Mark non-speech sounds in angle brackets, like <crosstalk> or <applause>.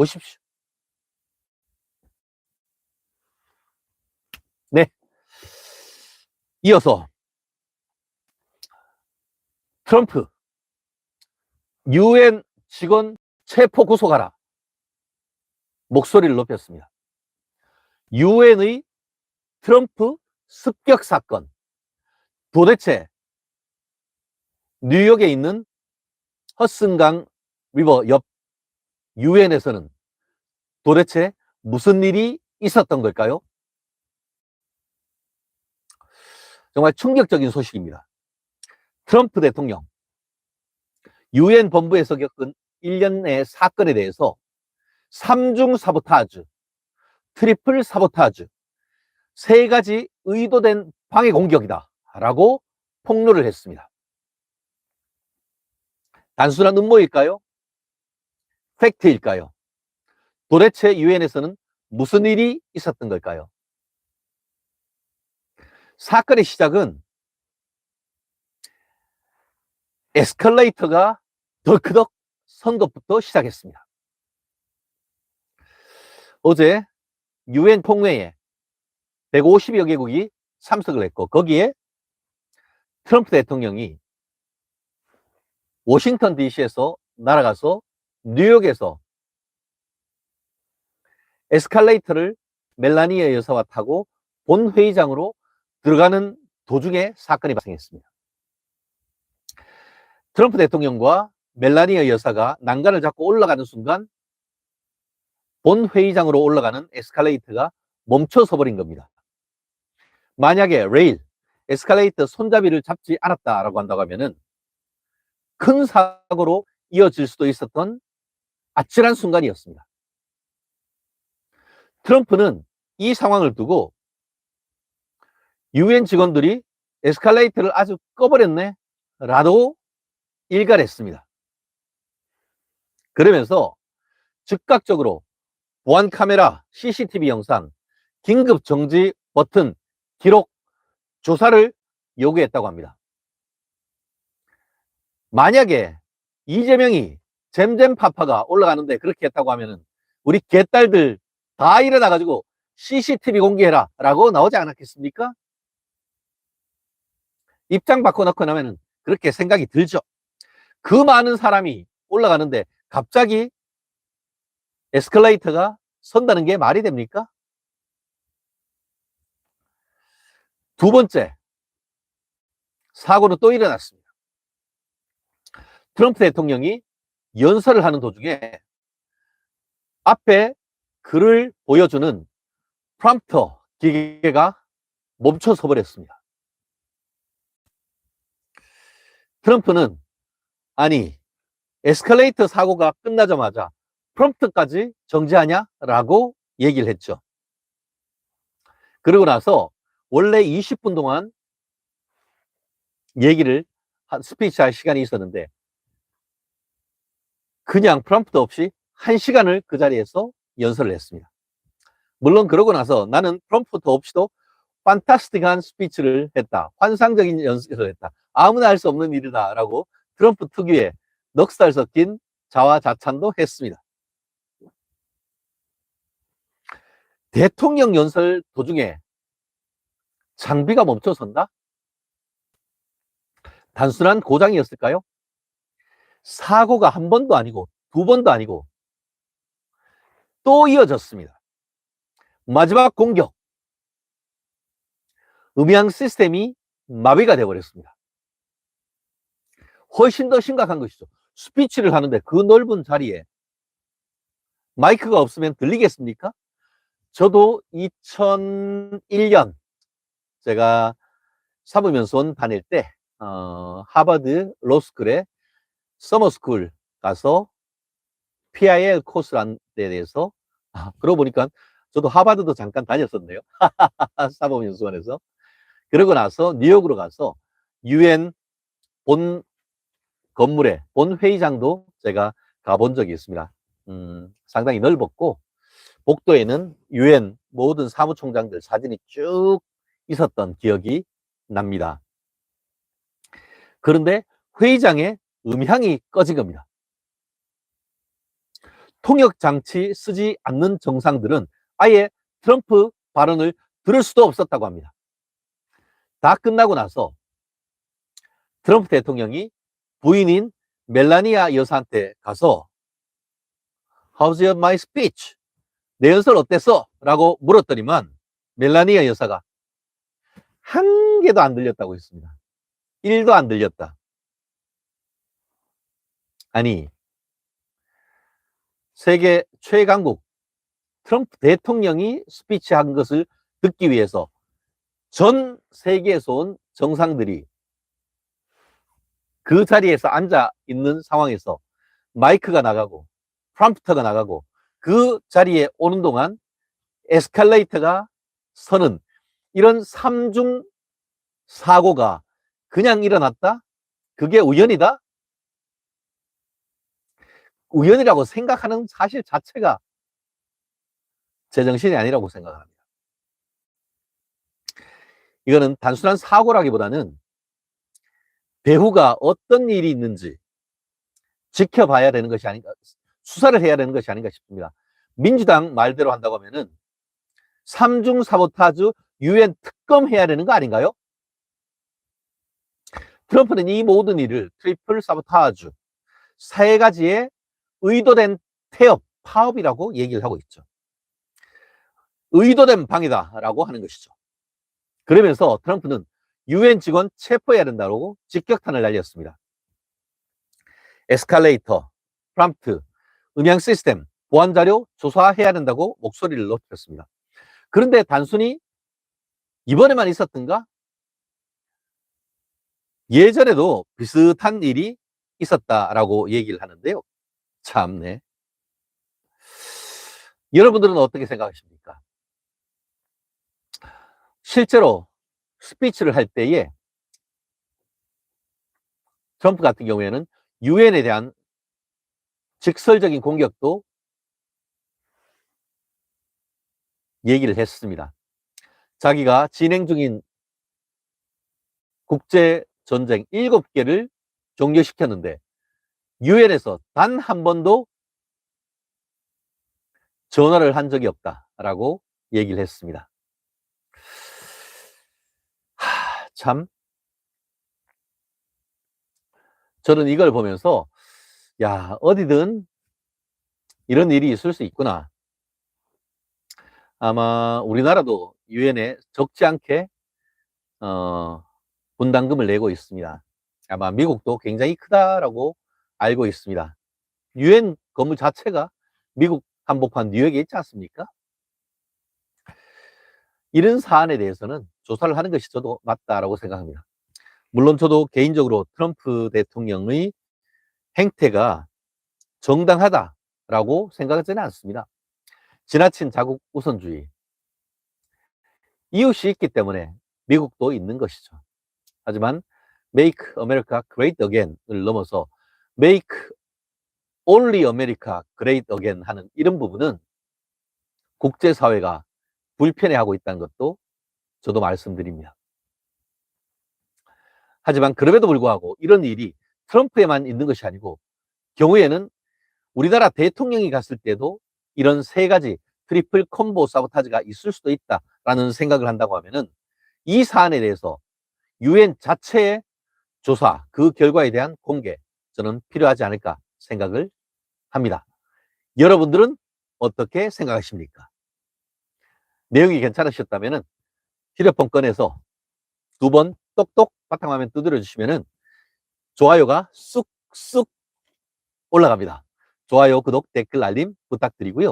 보십시오. 네. 이어서 트럼프 유엔 직원 체포 구속하라 목소리를 높였습니다. 유엔의 트럼프 습격 사건 도대체 뉴욕에 있는 허슨강 리버 옆 유엔에서는 도대체 무슨 일이 있었던 걸까요? 정말 충격적인 소식입니다. 트럼프 대통령 유엔 본부에서 겪은 1년의 사건에 대해서 삼중 사보타주, 트리플 사보타주, 세 가지 의도된 방해 공격이다 라고 폭로를 했습니다. 단순한 음모일까요? 팩트일까요? 도대체 유엔에서는 무슨 일이 있었던 걸까요? 사건의 시작은 에스컬레이터가 덜크덕 선 것부터 시작했습니다. 어제 유엔 통회에 150여 개국이 참석을 했고 거기에 트럼프 대통령이 워싱턴 DC에서 날아가서 뉴욕에서 에스컬레이터를 멜라니아 여사와 타고 본 회의장으로 들어가는 도중에 사건이 발생했습니다. 트럼프 대통령과 멜라니아 여사가 난간을 잡고 올라가는 순간 본 회의장으로 올라가는 에스컬레이터가 멈춰서 버린 겁니다. 만약에 레일, 에스컬레이터 손잡이를 잡지 않았다라고 한다고 하면은 큰 사고로 이어질 수도 있었던 아찔한 순간이었습니다. 트럼프는 이 상황을 두고 유엔 직원들이 에스컬레이터를 아주 꺼버렸네 라고 일갈했습니다. 그러면서 즉각적으로 보안 카메라, CCTV 영상, 긴급 정지 버튼, 기록, 조사를 요구했다고 합니다. 만약에 이재명이 잼잼 파파가 올라가는데 그렇게 했다고 하면은 우리 개딸들 다 일어나가지고 CCTV 공개해라 라고 나오지 않았겠습니까? 입장 바꿔놓고 나면은 그렇게 생각이 들죠. 그 많은 사람이 올라가는데 갑자기 에스컬레이터가 선다는 게 말이 됩니까? 두 번째, 사고는 또 일어났습니다. 트럼프 대통령이 연설을 하는 도중에 앞에 글을 보여주는 프롬프터 기계가 멈춰서 버렸습니다. 트럼프는 아니 에스컬레이터 사고가 끝나자마자 프롬프트까지 정지하냐? 라고 얘기를 했죠. 그러고 나서 원래 20분 동안 얘기를 한 스피치 할 시간이 있었는데 그냥 프롬프트 없이 한 시간을 그 자리에서 연설을 했습니다. 물론 그러고 나서 나는 프롬프트 없이도 판타스틱한 스피치를 했다. 환상적인 연설을 했다. 아무나 할 수 없는 일이다. 라고 트럼프 특유의 넉살 섞인 자화자찬도 했습니다. 대통령 연설 도중에 장비가 멈춰선다? 단순한 고장이었을까요? 사고가 한 번도 아니고 두 번도 아니고 또 이어졌습니다. 마지막 공격. 음향 시스템이 마비가 되어버렸습니다. 훨씬 더 심각한 것이죠. 스피치를 하는데 그 넓은 자리에 마이크가 없으면 들리겠습니까? 저도 2001년 제가 사법연수원 다닐 때 어, 하버드 로스쿨에 서머스쿨 가서 PIL 코스라는 데 대해서 아, 그러고 보니까 저도 하버드도 잠깐 다녔었네요. <laughs> 사법연수원에서. 그러고 나서 뉴욕으로 가서 UN 본 건물에 본 회의장도 제가 가본 적이 있습니다. 음, 상당히 넓었고 복도에는 유엔 모든 사무총장들 사진이 쭉 있었던 기억이 납니다. 그런데 회의장에 음향이 꺼진 겁니다. 통역 장치 쓰지 않는 정상들은 아예 트럼프 발언을 들을 수도 없었다고 합니다. 다 끝나고 나서 트럼프 대통령이 부인인 멜라니아 여사한테 가서 How's your my speech? 내 연설 어땠어? 라고 물었더니만 멜라니아 여사가 한 개도 안 들렸다고 했습니다. 1도 안 들렸다. 아니, 세계 최강국 트럼프 대통령이 스피치 한 것을 듣기 위해서 전 세계에서 온 정상들이 그 자리에서 앉아 있는 상황에서 마이크가 나가고 프롬프터가 나가고 그 자리에 오는 동안 에스컬레이터가 서는 이런 삼중 사고가 그냥 일어났다? 그게 우연이다? 우연이라고 생각하는 사실 자체가 제정신이 아니라고 생각합니다. 이거는 단순한 사고라기보다는 배후가 어떤 일이 있는지 지켜봐야 되는 것이 아닌가, 수사를 해야 되는 것이 아닌가 싶습니다. 민주당 말대로 한다고 하면은 삼중 사보타주 유엔 특검 해야 되는 거 아닌가요? 트럼프는 이 모든 일을 트리플 사보타주 세 가지의 의도된 태업, 파업이라고 얘기를 하고 있죠. 의도된 방이다라고 하는 것이죠. 그러면서 트럼프는 유엔 직원 체포해야 된다고 직격탄을 날렸습니다. 에스컬레이터, 프람프트, 음향 시스템, 보안 자료 조사해야 된다고 목소리를 높였습니다. 그런데 단순히 이번에만 있었던가? 예전에도 비슷한 일이 있었다라고 얘기를 하는데요. 참네. 여러분들은 어떻게 생각하십니까? 실제로 스피치를 할 때에 트럼프 같은 경우에는 유엔에 대한 직설적인 공격도 얘기를 했습니다. 자기가 진행 중인 국제 전쟁 7개를 종료시켰는데 유엔에서 단 한 번도 전화를 한 적이 없다라고 얘기를 했습니다. 하, 참 저는 이걸 보면서 야 어디든 이런 일이 있을 수 있구나. 아마 우리나라도 유엔에 적지 않게 어, 분담금을 내고 있습니다. 아마 미국도 굉장히 크다라고 알고 있습니다. 유엔 건물 자체가 미국 한복판 뉴욕에 있지 않습니까? 이런 사안에 대해서는 조사를 하는 것이 저도 맞다라고 생각합니다. 물론 저도 개인적으로 트럼프 대통령의 행태가 정당하다라고 생각하지는 않습니다. 지나친 자국 우선주의. 이웃이 있기 때문에 미국도 있는 것이죠. 하지만 Make America Great Again을 넘어서 Make Only America Great Again 하는 이런 부분은 국제사회가 불편해하고 있다는 것도 저도 말씀드립니다. 하지만 그럼에도 불구하고 이런 일이 트럼프에만 있는 것이 아니고 경우에는 우리나라 대통령이 갔을 때도 이런 세 가지 트리플 콤보 사보타지가 있을 수도 있다라는 생각을 한다고 하면은 이 사안에 대해서 유엔 자체의 조사, 그 결과에 대한 공개 저는 필요하지 않을까 생각을 합니다. 여러분들은 어떻게 생각하십니까? 내용이 괜찮으셨다면 휴대폰 꺼내서 두 번 똑똑 바탕화면 두드려 주시면 좋아요가 쑥쑥 올라갑니다. 좋아요, 구독, 댓글, 알림 부탁드리고요.